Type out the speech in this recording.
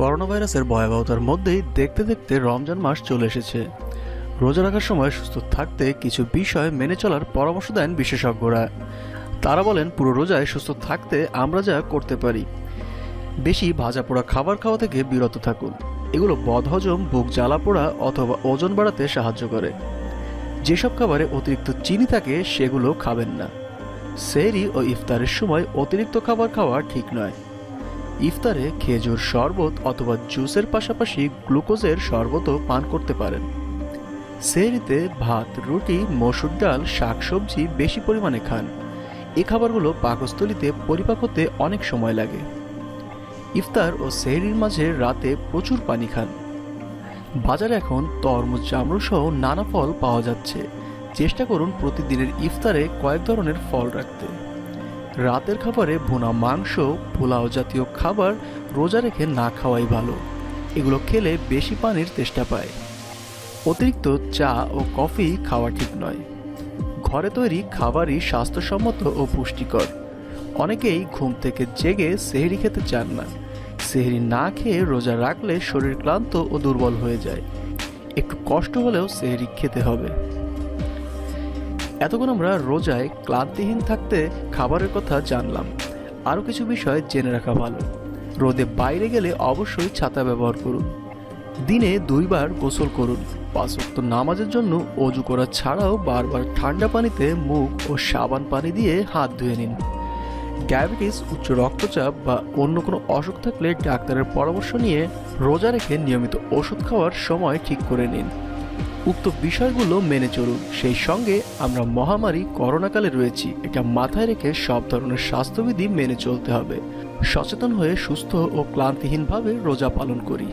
ভাইরাসের ভয়াবহতার মধ্যেই দেখতে দেখতে রমজান মাস চলে এসেছে। রোজা রাখার সময় সুস্থ থাকতে কিছু বিষয় মেনে চলার পরামর্শ দেন বিশেষজ্ঞরা। তারা বলেন, পুরো রোজায় সুস্থ থাকতে আমরা যা করতে পারি। বেশি ভাজা পোড়া খাবার খাওয়া থেকে বিরত থাকুন। এগুলো বদহজম, বুক জ্বালা পোড়া অথবা ওজন বাড়াতে সাহায্য করে। যেসব খাবারে অতিরিক্ত চিনি থাকে, সেগুলো খাবেন না। সেরি ও ইফতারের সময় অতিরিক্ত খাবার খাওয়া ঠিক নয়। ইফতারে খেজুর শরবত অথবা জুসের পাশাপাশি গ্লুকোজের শরবতও পান করতে পারেন। সেরিতে ভাত, রুটি, মসুর ডাল, শাকসবজি বেশি পরিমাণে খান। এই খাবারগুলো পাকস্থলিতে পরিপাক হতে অনেক সময় লাগে। ইফতার ও সেহরির মাঝে রাতে প্রচুর পানি খান। বাজারে এখন তরমুজ, জামরুল সহ নানা ফল পাওয়া যাচ্ছে। চেষ্টা করুন প্রতিদিনের ইফতারে কয়েক ধরনের ফল রাখতে। রাতের খাবারে ভুনা মাংস, পোলাও জাতীয় খাবার রোজা রেখে না খাওয়াই ভালো। এগুলো খেলে বেশি পানির চেষ্টা পায়। অতিরিক্ত চা ও কফি খাওয়া ঠিক নয়। ঘরে তৈরি খাবারই স্বাস্থ্যসম্মত ও পুষ্টিকর। অনেকেই ঘুম থেকে জেগে সেহরি খেতে চান না। সেহরি না খেয়ে রোজা রাখলে শরীর ক্লান্ত ও দুর্বল হয়ে যায়। একটু কষ্ট হলেও সেহরি খেতে হবে। এতক্ষণ আমরা রোজায় ক্লান্তিহীন থাকতে খাবারের কথা জানলাম। আরও কিছু বিষয় জেনে রাখা ভালো। রোদে বাইরে গেলে অবশ্যই ছাতা ব্যবহার করুন। দিনে দুইবার গোসল করুন। পাঁচ ওয়াক্ত নামাজের জন্য অজু করা ছাড়াও বারবার ঠান্ডা পানিতে মুখ ও সাবান পানি দিয়ে হাত ধুয়ে নিন। ডায়াবেটিস, উচ্চ রক্তচাপ বা অন্য কোনো অসুখ থাকলে ডাক্তারের পরামর্শ নিয়ে রোজা রেখে নিয়মিত ওষুধ খাওয়ার সময় ঠিক করে নিন। উক্ত বিষয়গুলো মেনে চলুন। সেই সঙ্গে আমরা মহামারী করোনাকালে রয়েছি, এটা মাথায় রেখে সব ধরনের স্বাস্থ্যবিধি মেনে চলতে হবে। সচেতন হয়ে সুস্থ ও ক্লান্তিহীনভাবে রোজা পালন করি।